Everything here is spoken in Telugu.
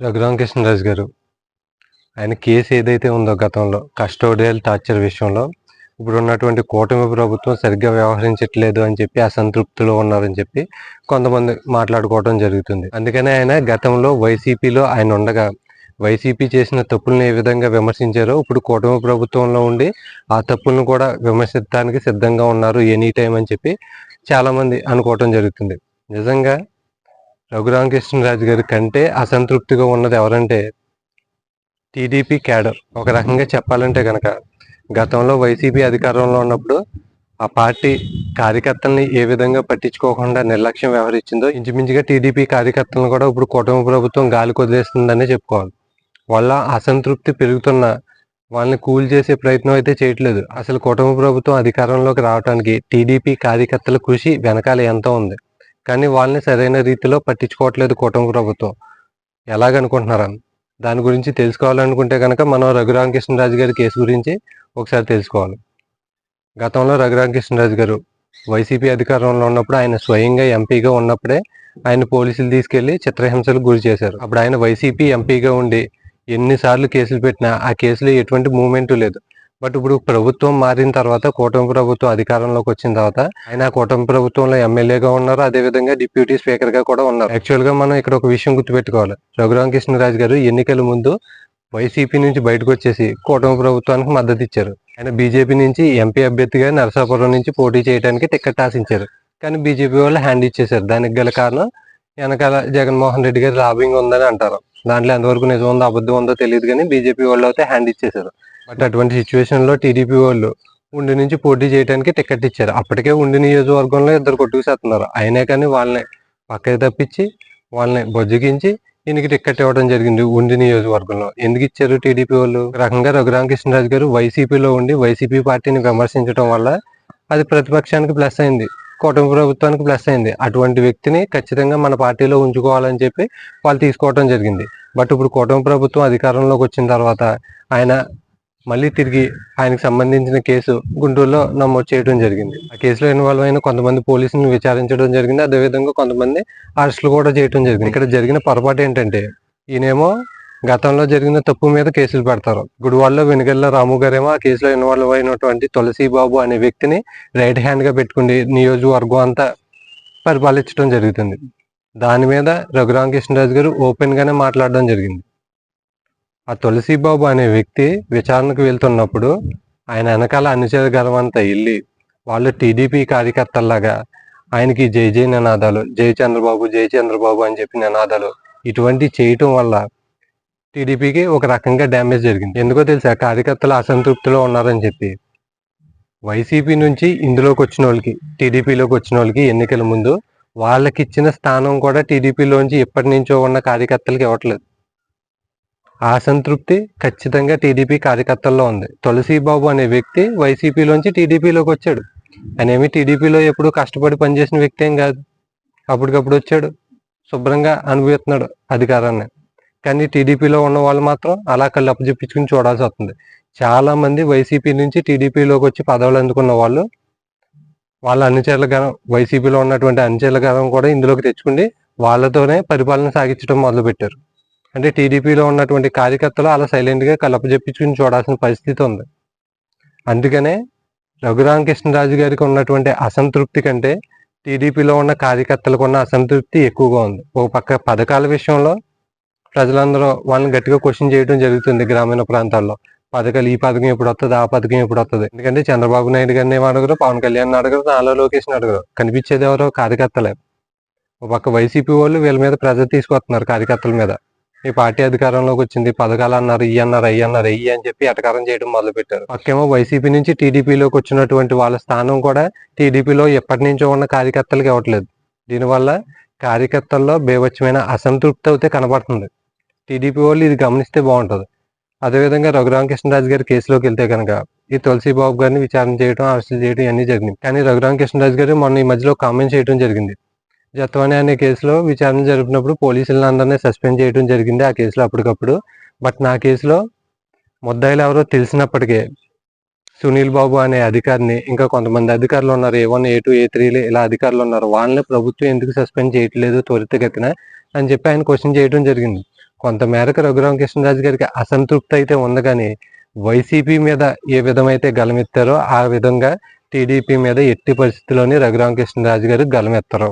రఘురామకృష్ణరాజు గారు ఆయన కేసు ఏదైతే ఉందో గతంలో కస్టోడియల్ టార్చర్ విషయంలో ఇప్పుడు ఉన్నటువంటి కూటమి ప్రభుత్వం సరిగ్గా వ్యవహరించట్లేదు అని చెప్పి అసంతృప్తిలో ఉన్నారని చెప్పి కొంతమంది మాట్లాడుకోవడం జరుగుతుంది. అందుకనే ఆయన గతంలో వైసీపీలో ఆయన ఉండగా వైసీపీ చేసిన తప్పులను ఏ విధంగా విమర్శించారో ఇప్పుడు కూటమి ప్రభుత్వంలో ఉండి ఆ తప్పులను కూడా విమర్శించడానికి సిద్ధంగా ఉన్నారు ఎనీ టైం అని చెప్పి చాలామంది అనుకోవటం జరుగుతుంది. నిజంగా రఘురామకృష్ణరాజు గారి కంటే అసంతృప్తిగా ఉన్నది ఎవరంటే టీడీపీ క్యాడర్. ఒక రకంగా చెప్పాలంటే కనుక గతంలో వైసీపీ అధికారంలో ఉన్నప్పుడు ఆ పార్టీ కార్యకర్తల్ని ఏ విధంగా పట్టించుకోకుండా నిర్లక్ష్యం వ్యవహరించిందో ఇంచుమించుగా టీడీపీ కార్యకర్తలను కూడా ఇప్పుడు కుటుంబ ప్రభుత్వం గాలి కొదిలేస్తుందనే చెప్పుకోవాలి. వాళ్ళ అసంతృప్తి పెరుగుతున్న వాళ్ళని కూల్ చేసే ప్రయత్నం అయితే చేయట్లేదు. అసలు కుటుంబ ప్రభుత్వం అధికారంలోకి రావడానికి టీడీపీ కార్యకర్తల కృషి వెనకాల ఎంతో ఉంది? కానీ వాళ్ళని సరైన రీతిలో పట్టించుకోవట్లేదు కుటుంబ ప్రభుత్వం. ఎలాగనుకుంటున్నారా దాని గురించి తెలుసుకోవాలనుకుంటే కనుక మనం రఘురామకృష్ణరాజు గారి కేసు గురించి ఒకసారి తెలుసుకోవాలి. గతంలో రఘురామకృష్ణరాజు గారు వైసీపీ అధికారంలో ఉన్నప్పుడు ఆయన స్వయంగా ఎంపీగా ఉన్నప్పుడే ఆయన పోలీసులు తీసుకెళ్ళి చిత్రహింసలకు గురి చేశారు. అప్పుడు ఆయన వైసీపీ ఎంపీగా ఉండి ఎన్నిసార్లు కేసులు పెట్టినా ఆ కేసులో ఎటువంటి మూమెంటు లేదు. బట్ ఇప్పుడు ప్రభుత్వం మారిన తర్వాత కూటమి ప్రభుత్వం అధికారంలోకి వచ్చిన తర్వాత ఆయన కూటమి ప్రభుత్వంలో ఎమ్మెల్యేగా ఉన్నారు అదే విధంగా డిప్యూటీ స్పీకర్గా కూడా ఉన్నారు. యాక్చువల్గా మనం ఇక్కడ ఒక విషయం గుర్తుపెట్టుకోవాలి. రఘురామకృష్ణరాజు గారు ఎన్నికల ముందు వైసీపీ నుంచి బయటకు వచ్చేసి కూటమి ప్రభుత్వానికి మద్దతు ఇచ్చారు. ఆయన బీజేపీ నుంచి ఎంపీ అభ్యర్థిగా నరసాపురం నుంచి పోటీ చేయడానికి టికెట్ ఆశించారు. కానీ బీజేపీ వాళ్ళు హ్యాండ్ ఇచ్చేశారు. దానికి గల కారణం వెనకాల జగన్మోహన్ రెడ్డి గారు లాబింగ్ ఉందని అంటారు. దాంట్లో ఎంతవరకు నిజం ఉందో అబద్ధం ఉందో తెలియదు కానీ బీజేపీ వాళ్ళు అయితే హ్యాండ్ ఇచ్చేశారు. బట్ అటువంటి సిచ్యువేషన్లో టీడీపీ వాళ్ళు ఉండి నుంచి పోటీ చేయడానికి టికెట్ ఇచ్చారు. అప్పటికే ఉండి నియోజకవర్గంలో ఇద్దరు కొట్టుకుసేస్తున్నారు అయినా కానీ వాళ్ళని పక్కకి తప్పించి వాళ్ళని బొజ్జగించి ఈయనకి టికెట్ ఇవ్వడం జరిగింది ఉండి నియోజకవర్గంలో. ఎందుకు ఇచ్చారు టీడీపీ వాళ్ళు? రకంగా రఘురామ కృష్ణరాజు గారు వైసీపీలో ఉండి వైసీపీ పార్టీని విమర్శించడం వల్ల అది ప్రతిపక్షానికి ప్లస్ అయింది. కూటమి ప్రభుత్వానికి ప్లస్ అయింది. అటువంటి వ్యక్తిని ఖచ్చితంగా మన పార్టీలో ఉంచుకోవాలని చెప్పి వాళ్ళు తీసుకోవడం జరిగింది. బట్ ఇప్పుడు కూటమి ప్రభుత్వం అధికారంలోకి వచ్చిన తర్వాత ఆయన మళ్ళీ తిరిగి ఆయనకు సంబంధించిన కేసు గుంటూరులో నమోదు చేయడం జరిగింది. ఆ కేసులో ఇన్వాల్వ్ అయిన కొంతమంది పోలీసులను విచారించడం జరిగింది. అదేవిధంగా కొంతమంది అరెస్టులు కూడా చేయడం జరిగింది. ఇక్కడ జరిగిన పొరపాటు ఏంటంటే ఈయనేమో గతంలో జరిగిన తప్పు మీద కేసులు పెడతారు. గుడివాడలో వెనుగల్ల రాము గారేమో ఆ కేసులో ఇన్వాల్వ్ అయినటువంటి తులసి బాబు అనే వ్యక్తిని రైట్ హ్యాండ్గా పెట్టుకుని నియోజకవర్గం అంతా పరిపాలించడం జరుగుతుంది. దాని మీద రఘురామకృష్ణరాజు గారు ఓపెన్ గానే మాట్లాడడం జరిగింది. ఆ తులసి బాబు అనే వ్యక్తి విచారణకు వెళ్తున్నప్పుడు ఆయన వెనకాల అనుచర గర్వం అంతా వెళ్ళి వాళ్ళు టీడీపీ కార్యకర్తల్లాగా ఆయనకి జై జై నినాదాలు జై చంద్రబాబు జై చంద్రబాబు అని చెప్పి నినాదాలు ఇటువంటి చేయటం వల్ల టీడీపీకి ఒక రకంగా డ్యామేజ్ జరిగింది. ఎందుకో తెలుసా? కార్యకర్తలు అసంతృప్తిలో ఉన్నారని చెప్పి. వైసీపీ నుంచి ఇందులోకి వచ్చిన వాళ్ళకి టీడీపీలోకి వచ్చిన వాళ్ళకి ఎన్నికల ముందు వాళ్ళకి ఇచ్చిన స్థానం కూడా టీడీపీలోంచి ఎప్పటి నుంచో ఉన్న కార్యకర్తలకి ఇవ్వట్లేదు. అసంతృప్తి ఖచ్చితంగా టీడీపీ కార్యకర్తల్లో ఉంది. తులసి బాబు అనే వ్యక్తి వైసీపీలోంచి టీడీపీలోకి వచ్చాడు. అనేమి టీడీపీలో ఎప్పుడు కష్టపడి పనిచేసిన వ్యక్తి ఏం కాదు. అప్పటికప్పుడు వచ్చాడు. శుభ్రంగా అనుభవిస్తున్నాడు అధికారాన్ని. కానీ టీడీపీలో ఉన్న వాళ్ళు మాత్రం అలా కళ్ళు అప్పచెప్పించుకుని చూడాల్సి వస్తుంది. చాలా మంది వైసీపీ నుంచి టీడీపీలోకి వచ్చి పదవులు అందుకున్న వాళ్ళు వాళ్ళ అనుచరుల గణం వైసీపీలో ఉన్నటువంటి అనుచరుల గణం కూడా ఇందులోకి తెచ్చుకుని వాళ్ళతోనే పరిపాలన సాగించడం మొదలుపెట్టారు. అంటే టీడీపీలో ఉన్నటువంటి కార్యకర్తలు అలా సైలెంట్గా కలప చెప్పించుకుని చూడాల్సిన పరిస్థితి ఉంది. అందుకనే రఘురామకృష్ణరాజు గారికి ఉన్నటువంటి అసంతృప్తి కంటే టీడీపీలో ఉన్న కార్యకర్తలకు ఉన్న అసంతృప్తి ఎక్కువగా ఉంది. ఒక పక్క పథకాల విషయంలో ప్రజలందరూ వాళ్ళని గట్టిగా క్వశ్చన్ చేయడం జరుగుతుంది గ్రామీణ ప్రాంతాల్లో. పథకాలు ఈ పథకం ఎప్పుడు వస్తుంది ఆ పథకం ఎప్పుడు వస్తుంది ఎందుకంటే చంద్రబాబు నాయుడు గారిని ఏం అడగరు పవన్ కళ్యాణ్ అడగరు నాలో లోకేష్ అడగరు. కనిపించేది ఎవరో కార్యకర్తలే. ఒక పక్క వైసీపీ వాళ్ళు వీళ్ళ మీద ప్రెజర్ తీసుకొస్తున్నారు కార్యకర్తల మీద. ఈ పార్టీ అధికారంలోకి వచ్చింది. పథకాలు అన్నారు ఈ అన్నారు అయ్యి అన్నారు అయ్యి అని చెప్పి అటకారం చేయడం మొదలు పెట్టారు పక్కేమో వైసీపీ నుంచి టీడీపీలోకి వచ్చినటువంటి వాళ్ళ స్థానం కూడా టీడీపీలో ఎప్పటి నుంచో ఉన్న కార్యకర్తలకు ఇవ్వట్లేదు. దీనివల్ల కార్యకర్తల్లో బేవచ్చమైన అసంతృప్తి అయితే కనబడుతుంది. టీడీపీ వాళ్ళు ఇది గమనిస్తే బాగుంటుంది. అదేవిధంగా రఘురామకృష్ణరాజు గారి కేసులోకి వెళ్తే కనుక ఈ తులసి బాబు గారిని విచారణ చేయడం అరెస్ట్ చేయడం ఇవన్నీ జరిగింది కానీ రఘురామకృష్ణరాజు గారు మొన్న ఈ మధ్యలో కామెంట్ చేయడం జరిగింది. జత్వాని అనే కేసులో విచారణ జరిపినప్పుడు పోలీసులను అందరినీ సస్పెండ్ చేయడం జరిగింది ఆ కేసులో అప్పటికప్పుడు. బట్ నా కేసులో ముద్దాయిలు ఎవరో తెలిసినప్పటికే సునీల్ బాబు అనే అధికారిని ఇంకా కొంతమంది అధికారులు ఉన్నారు ఏ వన్ ఏ టూ ఏ త్రీలు ఇలా అధికారులు ఉన్నారు వాళ్ళని ప్రభుత్వం ఎందుకు సస్పెండ్ చేయట్లేదు త్వరితగతిన అని చెప్పి ఆయన క్వశ్చన్ చేయడం జరిగింది. కొంతమేరకు రఘురామకృష్ణరాజు గారికి అసంతృప్తి అయితే ఉంది కానీ వైసీపీ మీద ఏ విధమైతే గలమెత్తారో ఆ విధంగా టీడీపీ మీద ఎట్టి పరిస్థితుల్లోని రఘురామకృష్ణరాజు గారు గలమెత్తరు